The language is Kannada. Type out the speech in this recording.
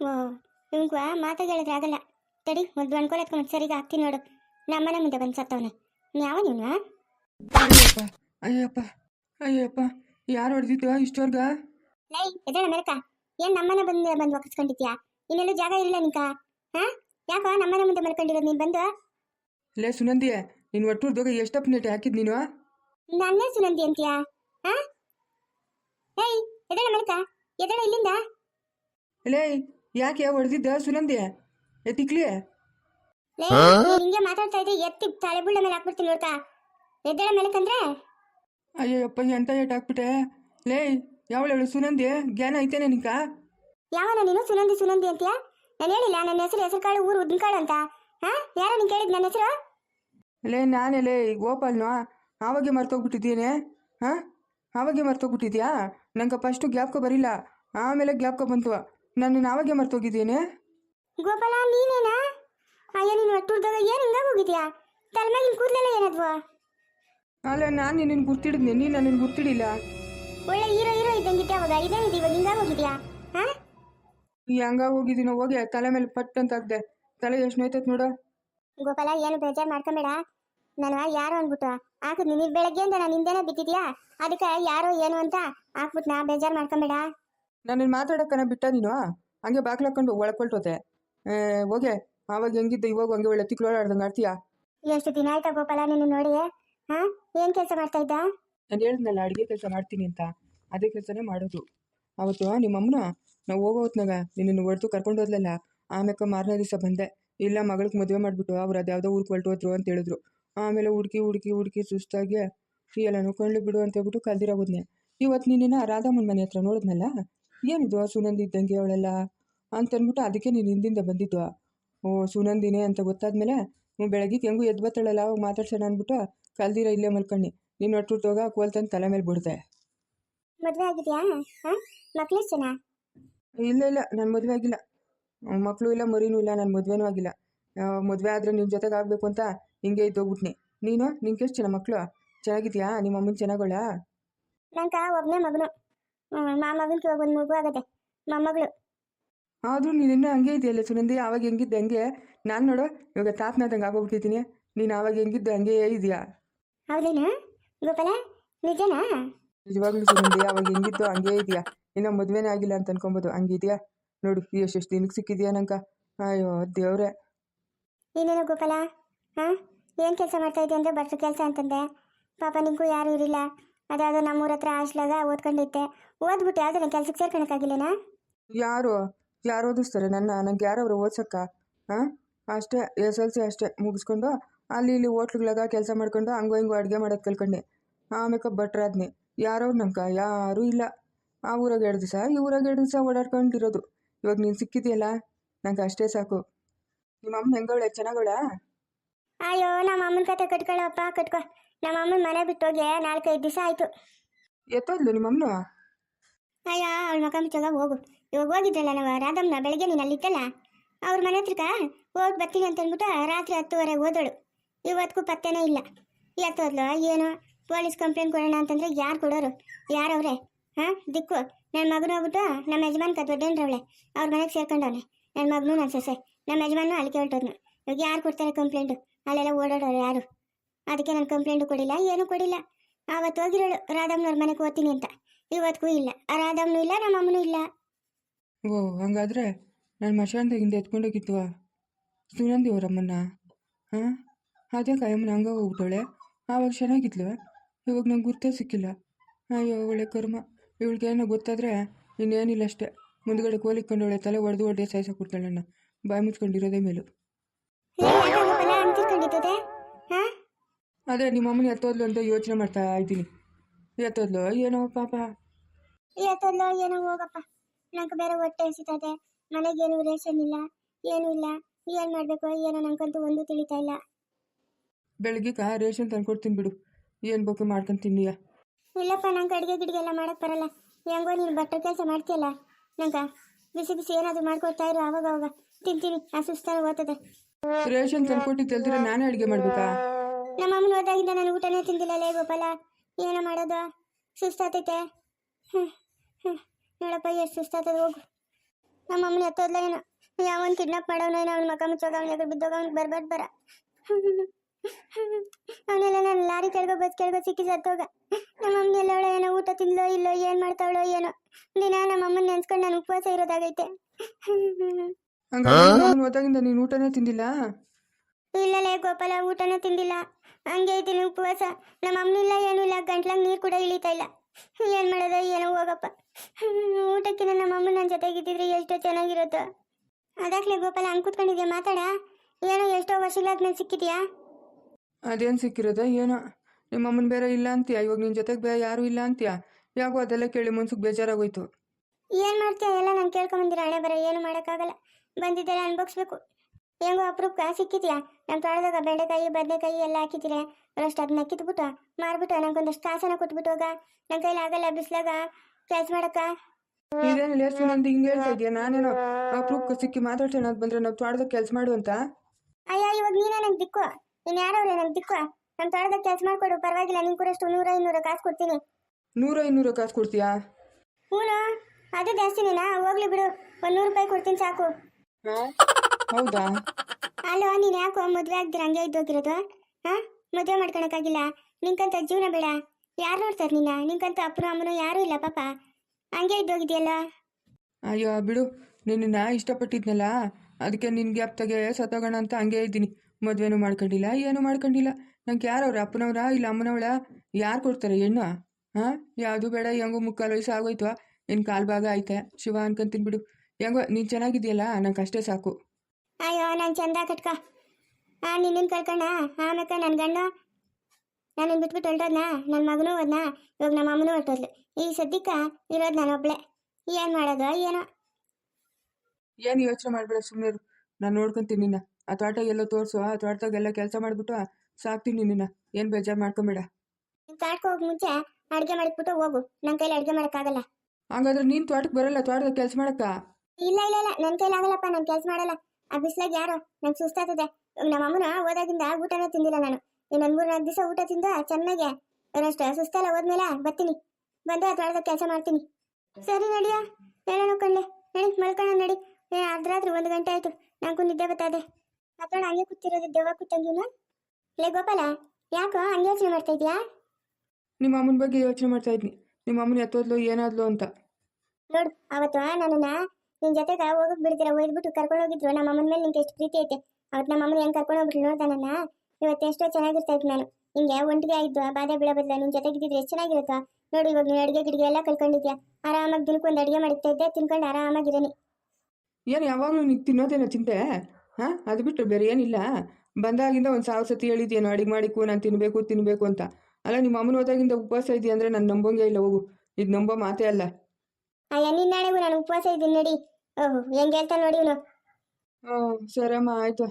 ಇವನ್ಕುವ ಮಾತಾಗ ಹೇಳಿದ್ರೆ ಆಗಲ್ಲ. ತಡಿ ಒಂದು ಅನ್ಕೊಲ್ ಎತ್ಕೊಂಡು ಸರಿಗೆ ಹಾಕ್ತೀನಿ ನೋಡು. ನಮ್ಮನೆ ಮುಂದೆ ಬಂದು ಸತ್ತವನ. ಯಾವ ನೀನು ಅಯ್ಯಪ್ಪ ಅಯ್ಯಪ್ಪ ಅಯ್ಯಪ್ಪ ಯಾರು ಹೊಡೆದಿದ್ದು ಇಷ್ಟವರ್ಗ ಲೈ ಎದಳ ಮೆರಕ. ಏನ್ ನಮ್ಮನೆ ಬಂದು ಬಂದು ಒಕ್ಕಸ್ಕೊಂಡಿದ್ಯಾ? ಇನ್ನೆಲ್ಲೂ ಜಾಗ ಇರಲಿಲ್ಲ ನಿಂಕ ಹಾ ಯಾಕೋ ನಮ್ಮನೆ ಮುಂದೆ ಮಲ್ಕೊಂಡಿರೋದು ನೀನು ಬಂದು? ಲೇ ಸುನಂದಿ ನೀನು ಒಟ್ಟೂರ್ದಾಗ ಎಷ್ಟಪ್ಪ ನೆಟ್ ಹಾಕಿದ್ ನೀನು? ನನ್ನೇ ಸುನಂದಿ ಅಂತೀಯಾ? ಹಾ ಏಯ್ ಎದಳ ಮೆರಕ. ಎದಳ ಇಲ್ಲಿಂದ? ಲೇ ಯಾಕೆ ಹೊಡೆದಿದ್ದ ಸುನಂದಿ? ಎತ್ತಿಕ್ಲಿ ತಿಕ್ಲಿ. ಲೇ ನೀನ್ ಹಿಂಗೆ ಮಾತಾಡ್ತಾ ಇದ್ರೆ ಎತ್ತಿ ತಲೆ ಬುಳ್ಳ ಮೇಲೆ ಹಾಕ್ಬಿಡ್ತೀನಿ ನೋಡ್ತಾ. ಮೇಲೆ ಮೇಲಕ್ಕಂದ್ರೆ? ಅಯ್ಯಪ್ಪ ಎಂತ ಏಟ್ ಹಾಕ್ಬಿಟ್ಟೆ. ಲೇ ಯಾವಳು ಸುನಂದಿ? ಜ್ಞಾನ ಐತೆ ನಿನ್ಕ ಯಾವನ ನೀನು? ಸುನಂದಿ ಸುನಂದಿ ಅಂತೀಯ? ನಾನು ಹೇಳಿಲ್ಲ ನನ್ನ ಹೆಸರು ಹೆಸರು ಕಾಳು ಊರು ಉದ್ದಿನ ಕಾಳು ಅಂತ. ಹಾ? ಯಾರ ನೀನು ಕೇಳಿದ್ ನನ್ನ ಹೆಸರು? ಲೇ ನಾನೇ ಲೇ ಗೋಪಾಲ್ನೋ? ಆವಾಗೆ ಮರ್ತೋಗ್ಬಿಟ್ಟಿದ್ದೀನಿ. ಹಾಂ? ಆವಾಗೆ ಮರ್ತೋಗ್ಬಿಟ್ಟಿದ್ಯಾ? ನಂಗೆ ಫಸ್ಟು ಗ್ಯಾಪ್ಕೊ ಬರಿಲ್ಲ. ಆಮೇಲೆ ಗ್ಯಾಪ್ಕೊ ಬಂತು. ನಾನು ಆವಾಗೆ ಮರ್ತೋಗಿದ್ದೇನೆ? ಗೋಪಾಲ ನೀನೇನಾ? ಅಯ್ಯೋ ನೀನು ಒಟ್ಟುರ್ದಾಗ ಏನು ಹಿಂಗ ಹೋಗಿದ್ಯಾ? ತಲೆ ಮೇಲೆ ನೀನು ಕೂದಲೆಲ್ಲ ಏನದ್ವಾ? ಅಲ್ಲ ನಾನು ನಿನ್ನ ಗುರ್ತಿಡಿದ್ನಿ ನೀನು ನನ್ನ ಗುರ್ತಿಡಿಲ್ಲ. ಒಳ್ಳೆ ಹೀರೋ ಹೀರೋ ಇದ್ದಂಗಿದ್ದೆ ಅವಾಗ? ಇದೇನಿದೆ ಇವಾಗ? ಹಿಂಗಾಗಿ ಹೋಗಿದ್ಯಾ? ಹಾ? ಹೆಂಗ ಹೋಗಿದ್ದೀನೋ ಹೋಗಿ ತಲೆ ಮೇಲೆ ಪಟ್ ಅಂತ ಆಗ್ದೆ ತಲೆ ಎಷ್ಟು ನೋಯ್ತೈತೆ ನೋಡು. ಗೋಪಾಲ ಏನು ಬೇಜಾರು ಮಾಡ್ಕೊಂಬೇಡ. ನಾನು ಯಾರೋ ಅಂದ್ಬಿಟ್ಟು ಹಾಕಿದ್ನಿ ಬೆಳಗ್ಗೆ ಬೆಳಗ್ಗೆಯಿಂದ ನಾನು ಹಿಂದೆನೇ ಬಿದ್ದಿದ್ಯಾ? ಅದಕ್ಕೆ ಯಾರೋ ಏನು ಅಂತ ಹಾಕ್ಬಿಟ್ಟು ನಾ ಬೇಜಾರು ಮಾಡ್ಕೊಂಬೇಡ. ನಾನು ಮಾತಾಡೋಕ್ಕನ ಬಿಟ್ಟ ನೀನು? ಹಂಗೆ ಬಾಗ್ಲು ಹಾಕೊಂಡು ಒಳಕೊಳ್ತೋತೆ. ಹೋಗೆ. ಆವಾಗ ಹೆಂಗಿದ್ದೆ ಇವಾಗ ಹಂಗೆ ಒಳ್ಳೆ ತಿಕ್ಲೋಡಾಡ್ದಂಗೆ ಆಡ್ತೀಯಾ? ಎಷ್ಟು ದಿನ ಆಯ್ತಾ ಗೋಪಾಲ ನಿನ್ನ ನೋಡಿ ಹಾ? ಏನು ಕೆಲಸ ಮಾಡ್ತಾ ಇದ್ದ? ನಾನು ಹೇಳಿದ್ನಲ್ಲ ಅಡುಗೆ ಕೆಲಸ ಮಾಡ್ತೀನಿ ಅಂತ. ಅದೇ ಕೆಲಸನೇ ಮಾಡೋದು. ಅವತ್ತು ನಿಮ್ಮಮ್ಮನ? ನಾವು ಹೋಗೋ ಹೊತ್ನಾಗ ನಿನ್ನನ್ನು ಹೊಡೆದು ಕರ್ಕೊಂಡು ಹೋದ್ಲಲ್ಲ ಆಮೇಲೆ ಮಾರನೇ ದಿವಸ ಬಂದೆ. ಇಲ್ಲ ಮಗಳಿಗೆ ಮದುವೆ ಮಾಡಿಬಿಟ್ಟು ಅವ್ರು ಅದ್ಯಾವುದೋ ಊರಿಗೆ ಹೊರಟು ಹೋದ್ರು ಅಂತ ಹೇಳಿದ್ರು. ಆಮೇಲೆ ಹುಡುಕಿ ಹುಡುಕಿ ಹುಡುಕಿ ಸುಸ್ತಾಗಿ ಎಲ್ಲ ನೋಡ್ಕೊಂಡು ಬಿಡು ಅಂತ ಹೇಳ್ಬಿಟ್ಟು ಕಲ್ದಿರೋ ಹೋದ್ನೆ. ಇವತ್ತು ನಿನ್ನ ರಾಧಾಮನ್ ಮನೆ ಹತ್ರ ನೋಡಿದ್ನಲ್ಲ? ಏನಿದು ಸುನಂದಿ ಇದ್ದಂಗೆ ಅವಳೆಲ್ಲ ಅಂತನ್ಬಿಟ್ಟು ಅದಕ್ಕೆ ನೀನು ಹಿಂದಿಂದ ಬಂದಿದ್ದು ಓ ಸುನಂದಿನೇ ಅಂತ ಗೊತ್ತಾದ್ಮೇಲೆ ಹ್ಞೂ ಬೆಳಗ್ಗೆ ಹೆಂಗೂ ಎದ್ದು ಬತ್ತಾಳಲ್ಲ ಅವಾಗ ಮಾತಾಡ್ಸೋಣ ಅಂದ್ಬಿಟ್ಟು ಕಲ್ದಿರ ಇಲ್ಲೇ ಮಲ್ಕಣ್ಣಿ. ನೀನು ಒಟ್ಟುರ್ದೋಗ ಕೋಲ್ ತಂದು ತಲೆ ಮೇಲೆ ಬಿಡ್ದೆ. ಮದುವೆ ಆಗಿದ್ಯಾ? ಜನ ಇಲ್ಲ ಇಲ್ಲ ನನ್ನ ಮದುವೆ ಆಗಿಲ್ಲ. ಮಕ್ಕಳು ಇಲ್ಲ ಮರಿನೂ ಇಲ್ಲ ನನ್ನ ಮದುವೆನೂ ಆಗಿಲ್ಲ. ಮದುವೆ ಆದರೆ ನಿಮ್ಮ ಜೊತೆಗೆ ಆಗಬೇಕು ಅಂತ ಹಿಂಗೆ ಇದ್ದೋಗ್ಬಿಟ್ನಿ ನೀನು? ನಿಂಗೆ ಎಷ್ಟು ಜನ ಮಕ್ಕಳು ಚೆನ್ನಾಗಿದ್ಯಾ? ನಿಮ್ಮ ಅಮ್ಮನ ಚೆನ್ನಾಗೋಳ ಒಬ್ಬನೇ ಮಗನು. ಮಾ ಮಗನ್ಗೆ ಇವಾಗ ಒಂದು ಮಗು ಆಗದೆ ಮೊಮ್ಮಗಳು ಆದರೂ ನೀನು ಇನ್ನೂ ಹಂಗೆ ಇದೆಯಲ್ಲ ಸುನಂದಿ? ಅವಾಗ ಹೆಂಗಿದ್ದೆ ಹಂಗೆ? ನಾನು ನೋಡು ಇವಾಗ ತಾತನಾದಂಗೆ ಆಗೋಗ್ಬಿಟ್ಟಿದ್ದೀನಿ. ನೀನು ಅವಾಗ ಹೆಂಗಿದ್ದೆ ಹಂಗೆ ಇದೆಯಾ? ಹೌದೇನಾ? ಗೋಪಾಲ ನಿಜನಾ? ನಿಜವಾಗ್ಲೂ ಸುನಂದಿ ಅವಾಗ ಹೆಂಗಿದ್ದು ಹಂಗೆ ಇದೆಯಾ? ಇನ್ನೂ ಮದುವೆನೇ ಆಗಿಲ್ಲ ಅಂತ ಅನ್ಕೊಬೋದು. ಹಂಗಿದೆಯಾ ನೋಡು ಎಷ್ಟೆಷ್ಟು ದಿನಕ್ಕೆ ಸಿಕ್ಕಿದ್ಯಾ ನಂಕ ಅಯ್ಯೋ ದೇವ್ರೆ. ನೀನೇನು ಗೋಪಾಲ? ಹಾಂ? ಏನು ಕೆಲಸ ಮಾಡ್ತಾ ಇದೆಯಾ ಅಂದರೆ ಬಟ್ರು ಕೆಲಸ ಅಂತಂದೆ. ಪಾಪ ನಿಂಗೂ ಯಾರೂ ಇರಿಲ್ಲ. ಅದಾವುದು ನಮ್ಮೂರ ಹತ್ರ ಆಶ್ಲಾಗ ಓದ್ಕೊಂಡಿದ್ದೆ. ಓದ್ಬಿಟ್ಟು ಯಾವ್ದಾರ ಕೆಲ್ಸಕ್ಕೆ ಸೇರ್ಕೊಳಕ್ಕಾಗಿಲ್ಲನಾ? ಯಾರು? ಯಾರು ಓದಿಸ್ತಾರೆ? ನನ್ನ ನಂಗೆ ಯಾರವ್ರು ಓದ್ಸಕ್ಕ? ಹಾಂ? ಅಷ್ಟೇ ಎಸ್ ಎಲ್ ಸಿ ಅಷ್ಟೇ ಮುಗಿಸ್ಕೊಂಡು ಅಲ್ಲಿ ಇಲ್ಲಿ ಹೋಟ್ಲುಗಳಾಗ ಕೆಲಸ ಮಾಡ್ಕೊಂಡು ಹಂಗೋ ಹಿಂಗೋ ಅಡುಗೆ ಮಾಡೋದು ಕಲ್ಕೊಂಡೆ. ಆಮೇಲೆ ಭಟ್ರಾದ್ನಿ ಯಾರೋ ನಂಗೆ ಯಾರೂ ಇಲ್ಲ. ಆ ಊರಾಗ ಎರಡು ದಿವಸ ಈ ಊರಾಗ ಎರಡು ದಿವಸ ಓಡಾಡ್ಕೊಂಡಿರೋದು. ಇವಾಗ ನೀನು ಸಿಕ್ಕಿದೆಯಲ್ಲ? ನಂಗೆ ಅಷ್ಟೇ ಸಾಕು. ನಿಮ್ಮ ಅಮ್ಮ ಹೆಂಗವಳೆ? ಚೆನ್ನಾಗವಳ? ಅಯ್ಯೋ ನಮ್ಮ ಅಮ್ಮನ ಕತೆ ಕಟ್ಕೊಳ್ಳಪ್ಪ ಕಟ್ಕೊ. ನಮ್ಮ ಅಮ್ಮನ ಮನೆ ಬಿಟ್ಟೋಗಿ ನಾಲ್ಕೈದು ದಿವಸ ಆಯಿತು. ಎತ್ತೋದ್ಲು ನಿಮ್ಮ ಅಮ್ಮನು? ಅಯ್ಯ ಅವಳ ಮಕ ಮುಚ್ಚಾಗ ಹೋಗು. ಇವಾಗ ಹೋಗಿದ್ರಲ್ಲ ನಾವು ರಾಧಮ್ಮನ ಬೆಳಗ್ಗೆ ನೀನು ಅಲ್ಲಿತ್ತಲ್ಲ ಅವ್ರ ಮನೆ ಹತ್ರಕ ಹೋಗಿ ಬರ್ತೀನಿ ಅಂತ ಅಂದ್ಬಿಟ್ಟು ರಾತ್ರಿ ಹತ್ತುವರೆಗೆ ಓದೋಳು ಇವತ್ತಿಗೂ ಪತ್ತೆನೇ ಇಲ್ಲ. ಎತ್ತೋದ್ಲು ಏನು ಪೊಲೀಸ್ ಕಂಪ್ಲೇಂಟ್ ಕೊಡೋಣ ಅಂತಂದ್ರೆ ಯಾರು ಕೊಡೋರು? ಯಾರವ್ರೆ ಹಾಂ ದಿಕ್ಕು. ನನ್ನ ಮಗನ ಹೋಗ್ಬಿಟ್ಟು ನಮ್ಮ ಯಜಮಾನ್ಕ ದೊಡ್ಡೇನ್ರವಳೆ. ಅವ್ರ ಮನೆಗೆ ಸೇರ್ಕೊಂಡವ್ನೆ. ನನ್ನ ಮಗನೂ ನನ್ನ ಸೊಸೆ. ನಮ್ಮ ಯಜಮಾನು ಅಲ್ಲಿ ಹೊರಟೋದ್ನು. ಇವಾಗ ಯಾರು ಕೊಡ್ತಾರೆ ಕಂಪ್ಲೇಂಟು? ಅಲ್ಲೆಲ್ಲ ಓಡಾಡೋರು ಯಾರು? ಅದಕ್ಕೆ ನಾನು ಕಂಪ್ಲೇಂಟು ಕೊಡಿಲ್ಲ ಏನೂ ಕೊಡಿಲ್ಲ. ಆವತ್ತು ಹೋಗಿರೋಳು ರಾಧಮ್ಮನವ್ರ ಮನೆಗೆ ಓದ್ತೀನಿ ಅಂತ. ಇವತ್ತಿಗೂ ಇಲ್ಲ. ಆ ರಾಧಮ್ಮನೂ ಇಲ್ಲ ನಮ್ಮ ಅಮ್ಮನೂ ಇಲ್ಲ. ಓ ಹಂಗಾದ್ರೆ ನಾನು ಮಶಾಂತಗಿಂದ ಎತ್ಕೊಂಡೋಗಿತ್ತು ಸುನಂದಿ ಅವರಮ್ಮನ್ನ? ಹಾಂ? ಅದೇ ಕಾಯಮ್ಮನ ಹಂಗ ಹೋಗ್ಬಿಟ್ಟವಳೆ. ಆವಾಗ ಚೆನ್ನಾಗಿದ್ಲು. ಇವಾಗ ನಂಗೆ ಗುರ್ತೇ ಸಿಕ್ಕಿಲ್ಲ. ಅಯ್ಯೋ ಒಳ್ಳೆ ಕರ್ಮ. ಇವಳಿಗೇನೋ ಗೊತ್ತಾದ್ರೆ ಇನ್ನೇನಿಲ್ಲ ಅಷ್ಟೇ. ಮುಂದ್ಗಡೆ ಕೋಲಿಕೊಂಡವಳೆ ತಲೆ ಹೊಡೆದು ಹೊಡೆದೇ ಸಾಯಿಸ ಕೊಡ್ತಾಳಣ್ಣ ಬಾಯಿ ಮುಚ್ಕೊಂಡಿರೋದೇ ಮೇಲು. ಅದೇ ನಿಮ್ಮ ಅಮ್ಮನ ಎತ್ತೋದ್ಲು ಅಂತ ಯೋಚನೆ ಮಾಡ್ತಾ ಇದ್ದೀನಿ. ಎತ್ತೋದ್ಲು ಏನೋ ಪಾಪ. ಎತ್ತೋದ್ಲು ಏನೋ ಹೋಗಪ್ಪ. ನಂಗೆ ಬೇರೆ ಹೊಟ್ಟೆ ಹಸಿತದೆ. ಏನು ರೇಷನ್ ಇಲ್ಲ ಏನೂ ಇಲ್ಲ. ಏನು ಮಾಡಬೇಕು ಏನೋ ನಂಗಂತೂ ಒಂದು ತಿಳಿತಾ ಇಲ್ಲ. ಬೆಳಗ್ಗೆ ಕಾ ರೇಷನ್ ತಂದ್ಕೊಡ್ತೀನಿ ಬಿಡು. ಏನು ಬೇಕು ಮಾಡ್ಕೊಂಡು ತಿನ್ನೀಯ? ಇಲ್ಲಪ್ಪ ನಂಗೆ ಅಡುಗೆ ಗಿಡಿಗೆ ಎಲ್ಲ ಮಾಡಕ್ಕೆ ಬರಲ್ಲ. ಹೆಂಗೋ ನೀನು ಬಟ್ಟೆ ಕೆಲಸ ಮಾಡ್ತೀಯಲ್ಲ? ನಂಗೆ ಬಿಸಿ ಬಿಸಿ ಏನಾದರೂ ಮಾಡ್ಕೊಡ್ತಾ ಇರು ಅವಾಗ ಅವಾಗ ತಿಂತೀನಿ ಆ ಸುಸ್ತಾನ ಓದ್ತದೆ ರೇಷನ್ ತಂದ್ಕೊಟ್ಟಿದ್ದಲ್ದ್ರೆ ನಾನೇ ಅಡುಗೆ ಮಾಡಬೇಕಾ? ನಮ್ಮ ಅಮ್ಮನ ಹೋದಾಗಿಂದ ನಾನು ಊಟನೇ ತಿಂದಿಲ್ಲ. ಲೇ ಗೋಪಾಲ ಏನೋ ಮಾಡೋದು? ಸುಸ್ತಾತೈತೆ. ಹ್ಞೂ ಹ್ಞೂ ನೋಡಪ್ಪ ಎಷ್ಟು ಸುಸ್ತಾತದ ಹೋಗು. ನಮ್ಮ ಅಮ್ಮನ ಎತ್ತೋದ್ಲ ಏನೋ. ಯಾವನ್ ಕಿಡ್ನಾಪ್ ಮಾಡೋನು ಏನೋ ಅವ್ನ ಮಕ ಮುಚ್ಚೋಗ ಅವ್ನ ಎದುರು ಬಿದ್ದೋಗ ಅವ್ನಿಗೆ ಬರ್ಬಾರ್ದು ಬರ. ಅವನೆಲ್ಲ ನಾನು ಲಾರಿ ಕೆಳಗೋ ಬಸ್ ಕೆಳಗೋ ಸಿಕ್ಕಿ ಸತ್ತೋಗ. ನಮ್ಮ ಅಮ್ಮ ಎಲ್ಲವಳ ಏನೋ ಊಟ ತಿಂದ್ಲೋ ಇಲ್ಲೋ ಏನ್ ಮಾಡ್ತಾವಳೋ ಏನೋ. ದಿನ ನಮ್ಮ ಅಮ್ಮನ ನೆನ್ಸ್ಕೊಂಡು ನಾನು ಉಪವಾಸ ಇರೋದಾಗೈತೆ. ಹಂಗಾದ್ರೆ ಹೋದಾಗಿಂದ ನೀನು ಊಟನೇ ತಿಂದಿಲ್ಲ? ಇಲ್ಲಲೇ ಗೋಪಾಲ ಊಟನೇ ತಿಂದಿಲ್ಲ. ಹಂಗೆ ಇದ್ದೀನಿ ಉಪವಾಸ. ನಮ್ಮ ಅಮ್ಮನಿಲ್ಲ ಏನೂ ಇಲ್ಲ ಗಂಟ್ಲಾಗ ನೀರು ಕೂಡ ಇಳಿತಾ ಇಲ್ಲ. ಏನು ಮಾಡೋದು ಏನೋ ಹೋಗಪ್ಪ. ಊಟಕ್ಕಿಂತ ನಮ್ಮ ಅಮ್ಮ ನನ್ನ ಜೊತೆಗಿದ್ದಿದ್ರೆ ಎಷ್ಟೋ ಚೆನ್ನಾಗಿರುತ್ತೋ. ಅದಾಕ್ಲೆ ಗೋಪಾಲ ಹಂಗೆ ಕೂತ್ಕೊಂಡಿದ್ಯಾ? ಮಾತಾಡ. ಏನೋ ಎಷ್ಟೋ ವರ್ಷಗಳಾದ್ಮೇಲೆ ಸಿಕ್ಕಿದ್ಯಾ? ಅದೇನು ಸಿಕ್ಕಿರೋದ ಏನೋ? ನಿಮ್ಮಮ್ಮನ ಬೇರೆ ಇಲ್ಲ ಅಂತೀಯ? ಇವಾಗ ನಿನ್ನ ಜೊತೆಗೆ ಬೇರೆ ಯಾರೂ ಇಲ್ಲ ಅಂತೀಯ? ಯಾಕೋ ಅದೆಲ್ಲ ಕೇಳಿ ಮನ್ಸಿಗೆ ಬೇಜಾರಾಗೋಯ್ತು. ಏನು ಮಾಡ್ತೀಯ? ಎಲ್ಲ ನಾನು ಕೇಳ್ಕೊಂಬಂದಿರ ಹಣೆ ಬರ ಏನು ಮಾಡೋಕ್ಕಾಗಲ್ಲ. ಬಂದಿದ್ದೆಲ್ಲ ಅನ್ಭವಿಸ್ಬೇಕು. ಹೆಂಗೋ ಅಪ್ರೂಪ ಸಿಕ್ಕಿದ್ಯಾ? ನಮ್ಮ ತೋಟದಾಗ ಬೆಂಡೆಕಾಯಿ ಬದನೆಕಾಯಿ ಎಲ್ಲ ಹಾಕಿದ್ದೀರ ಅಷ್ಟು ಅದನ್ನ ಕಿತ್ಬಿಟ್ಟು ಮಾರ್ಬಿಟ್ಟು ನಂಗೊಂದಷ್ಟು ಕಾಸನ ಕೊಟ್ಬಿಟ್ಟು ಹೋಗ. ನನ್ನ ಕೈಲಿ ಆಗಲ್ಲ ಬಿಸ್ಲಾಗ. ಕೆಲಸ ಮಾಡಕ್ಕ? ಇದೇನು ಲೇಸು ನಂದು ಹಿಂಗೆ ಹೇಳ್ತಾ ಇದೆಯಾ ನಾನೇನೋ ಅಪ್ರೂಪ ಸಿಕ್ಕಿ ಮಾತಾಡ್ತೇನೆ ಅಂತ ಬಂದ್ರೆ ನಾವು ತೋಟದಾಗ ಕೆಲಸ ಮಾಡು ಅಂತ? ಅಯ್ಯ ಇವಾಗ ನೀನೇ ನಂಗೆ ದಿಕ್ಕು. ನೀನು ಯಾರವ್ರೆ ನಂಗೆ ದಿಕ್ಕು? ನಮ್ಮ ತೋಟದಾಗ ಕೆಲಸ ಮಾಡ್ಕೊಡು ಪರವಾಗಿಲ್ಲ. ನಿನ್ ಕೂಡಷ್ಟು ನೂರ ಇನ್ನೂರ ಕಾಸು ಕೊಡ್ತೀನಿ. ನೂರ ಇನ್ನೂರ ಕಾಸು ಕೊಡ್ತೀಯಾ? ಹೂನು? ಅದು ಜಾಸ್ತಿನೇನಾ? ಹೋಗ್ಲಿ ಬಿಡು. ಒಂದು ನೂರು ರೂಪಾಯಿ ಕೊಡ್ತೀನಿ ಸಾಕು. ಹೌದಾ? ಅಲ್ಲೋ ನೀನು ಯಾಕೋ ಮದುವೆ ಆಗ್ದಿರ ಹಂಗೆ ಇದ್ದೋಗಿರೋದು ಹಾ? ಮದುವೆ ಮಾಡ್ಕೊಳಕ್ಕಾಗಿಲ್ಲ. ನಿಂಕಂತ ಜೀವನ ಬೇಡ. ಯಾರು ನೋಡ್ತಾರೆ ನಿನ್ನ? ನಿಂಕಂತ ಅಪ್ಪನು ಅಮ್ಮನು ಯಾರೂ ಇಲ್ಲ ಪಾಪ. ಹಂಗೆ ಇದ್ದೋಗಿದ್ಯಲ್ಲ ಅಯ್ಯೋ ಬಿಡು. ನಿನ್ನ ಇಷ್ಟಪಟ್ಟಿದ್ನಲ್ಲ? ಅದಕ್ಕೆ ನಿನ್ನ ಗ್ಯಾಪ್ತಾಗೆ ಸತ್ತೋಗೋಣ ಅಂತ ಹಂಗೆ ಇದ್ದೀನಿ. ಮದುವೆನೂ ಮಾಡ್ಕೊಂಡಿಲ್ಲ ಏನೂ ಮಾಡ್ಕೊಂಡಿಲ್ಲ. ನಂಗೆ ಯಾರವ್ರ? ಅಪ್ಪನವ್ರ ಇಲ್ಲ ಅಮ್ಮನವಳ? ಯಾರು ಕೊಡ್ತಾರೆ ಹೆಣ್ಣು? ಹಾಂ? ಯಾವುದು ಬೇಡ ಹೆಂಗೋ ಮುಕ್ಕಾಲು ವಯಸ್ಸು ಆಗೋಯ್ತು. ನಿನ್ನ ಕಾಲು ಭಾಗ ಐತೆ ಶಿವ ಅನ್ಕೊಂತೀನಿ ಬಿಡು. ಹೆಂಗೋ ನೀನು ಚೆನ್ನಾಗಿದ್ಯಲ್ಲ ನಂಗೆ ಅಷ್ಟೇ ಸಾಕು. ಅಯ್ಯೋ ನಾನು ಚಂದ ಕಟ್ಕ. ಆ ನಿನ್ನ ಕರ್ಕೊಂಡ? ಆಮೇಕ ನನ್ನ ಗಂಡ? ನಾನು ಬಿಟ್ಬಿಟ್ಟು ಹೊರಟೋದ್ನ? ನನ್ನ ಮಗನೂ ಹೋದ್ನ? ಇವಾಗ ನಮ್ಮ ಅಮ್ಮನೂ ಹೊರಟೋದ್ಲು. ಈ ಸದ್ಯಕ್ಕ ಇರೋದು ನಾನು ಒಬ್ಳೆ. ಏನು ಮಾಡೋದು ಏನೋ? ಏನು ಯೋಚನೆ ಮಾಡಬೇಡ ಸುಮ್ಮನೆ ನಾನು ನೋಡ್ಕೊಂತೀನಿ ನಿನ್ನ. ಆ ತೋಟ ಎಲ್ಲೋ ತೋರಿಸು ಆ ತೋಟದಾಗೆಲ್ಲ ಕೆಲಸ ಮಾಡ್ಬಿಟ್ಟು ಸಾಕ್ತೀನಿ ನಿನ್ನ. ಏನು ಬೇಜಾರು ಮಾಡ್ಕೊಂಬೇಡ. ಕಾಡ್ಕೋ ಹೋಗಿ ಮುಂಚೆ ಅಡುಗೆ ಮಾಡಿಬಿಟ್ಟು ಹೋಗು. ನನ್ನ ಕೈಲಿ ಅಡುಗೆ ಮಾಡೋಕ್ಕಾಗಲ್ಲ. ಹಂಗಾದ್ರೆ ನೀನ್ ತೋಟಕ್ಕೆ ಬರಲ್ಲ ತೋಟದಾಗ ಕೆಲಸ ಮಾಡಕ್ಕ? ಇಲ್ಲ ಇಲ್ಲ ಇಲ್ಲ. ನನ್ನ ಕೈಲಿ ಆಗಲ್ಲಪ್ಪ ನಾನು ಕೆಲಸ ಮಾಡಲ್ಲ. ಆ ಬಿಸ್ಲಾಗ ಯಾರು? ನಂಗೆ ಸುಸ್ತಾಗ್ತದೆ ಇವಾಗ ನಮ್ಮ ಅಮ್ಮನ ಹೋದಾಗಿಂದ ಊಟನೇ ತಿಂದಿಲ್ಲ ನಾನು. ಇನ್ನೊಂದು ಮೂರು ನಾಲ್ಕು ದಿವಸ ಊಟ ತಿಂದ ಚೆನ್ನಾಗೆ ಏನಷ್ಟ ಸುಸ್ತಲ್ಲ ಹೋದ್ಮೇಲೆ ಬರ್ತೀನಿ. ಬಂದು ಅದ್ರೊಳಗೆ ಕೆಲಸ ಮಾಡ್ತೀನಿ. ಸರಿ ನಡಿಯ. ಹೇಳೋಣ ಕಣ್ಲೆ. ನಡಿ ಮಲ್ಕೋಣ ನಡಿ. ಏ ಅರ್ಧರಾತ್ರಿ ಒಂದು ಗಂಟೆ ಆಯ್ತು. ನಂಗೂ ನಿದ್ದೆ ಬರ್ತದೆ ಅಪ್ಪಣ ಹಂಗೆ ಕೂತಿರೋದು ದೆವ್ವ ಕೂತಂಗಿನ ಲೇ ಗೋಪಾಲ ಯಾಕೋ ಹಂಗೆ ಯೋಚನೆ ಮಾಡ್ತಾ ಇದೀಯಾ? ನಿಮ್ಮ ಅಮ್ಮನ ಬಗ್ಗೆ ಯೋಚನೆ ಮಾಡ್ತಾ ಇದ್ನಿ. ನಿಮ್ಮ ಅಮ್ಮನ ಎತ್ತೋದ್ಲು ಏನಾದ್ಲು ಅಂತ. ನೋಡು ಅವತ್ತು ನನ್ನನ್ನ ನಿನ್ ಜೊತೆಗೆ ಹೋಗಕ್ ಬಿಡ್ತೀರ? ಒಯ್ದ್ಬಿಟ್ಟು ಕರ್ಕೊಂಡು ಹೋಗಿದ್ರು ನಮ್ಮ ಅಮ್ಮನ ಮೇಲೆ ನಿಂಗೆ ಎಷ್ಟು ಪ್ರೀತಿ ಐತೆ. ಅವತ್ತು ನಮ್ಮ ಅಮ್ಮನ ಹೆಂಗ್ ಕರ್ಕೊಂಡು ಹೋಗ್ಬಿಟ್ಟು ನೋಡ್ದ ನನ್ನ ಇವತ್ತು ಎಷ್ಟೋ ಚೆನ್ನಾಗಿರ್ತಾ ಇತ್ತು ನಾನು. ಹಿಂಗೆ ಒಂಟಿಗೆ ಆಯ್ತು. ಆ ಬಾಧೆ ಬೀಳೋ ಬದಲ ನಿನ್ ಜೊತೆಗಿದ್ದಿದ್ರೆ ಎಷ್ಟು ಚೆನ್ನಾಗಿರುತ್ತ. ನೋಡು, ಇವಾಗ ನೀನು ಅಡುಗೆ ಗಿಡಿಗೆ ಎಲ್ಲ ಕಲ್ಕೊಂಡಿದ್ಯಾ? ಆರಾಮಾಗಿ ದಿನಕ್ಕೆ ಒಂದು ಅಡುಗೆ ಮಾಡ್ತಾ ಇದ್ದೆ. ತಿನ್ಕೊಂಡು ಆರಾಮಾಗಿರೇನಿ ಏನು ಯಾವಾಗಲೂ ನೀನು ತಿನ್ನೋದೇನೋ ಚಿಂತೆ ಹಾಂ? ಅದು ಬಿಟ್ಟು ಬೇರೆ ಏನಿಲ್ಲ. ಬಂದಾಗಿಂದ ಒಂದು ಸಾವಿರ ಸತಿ ಹೇಳಿದ್ಯೇನು, ಅಡಿಗೆ ಮಾಡಿಕು ನಾನು ತಿನ್ನಬೇಕು ತಿನ್ನಬೇಕು ಅಂತ. ಅಲ್ಲ ನಿಮ್ಮ ಅಮ್ಮನ ಹೋದಾಗಿಂದ ಉಪವಾಸ ಇದೆಯಾ ಅಂದರೆ ನಾನು ನಂಬಂಗೆ ಇಲ್ಲ, ಹೋಗು. ಇದು ನಂಬೋ ಮಾತೇ ಅಲ್ಲ. ಅಯ್ಯ ನಿನ್ನಾಳೆಗೂ ನಾನು ಉಪವಾಸ ಇದ್ದೀನಿ ನಡಿ. ಓಹ್ ಹೆಂಗೆ ಹೇಳ್ತಾನೆ ನೋಡಿ ಇವನು. ಹ್ಞೂ ಸರಮ್ಮ ಆಯಿತು.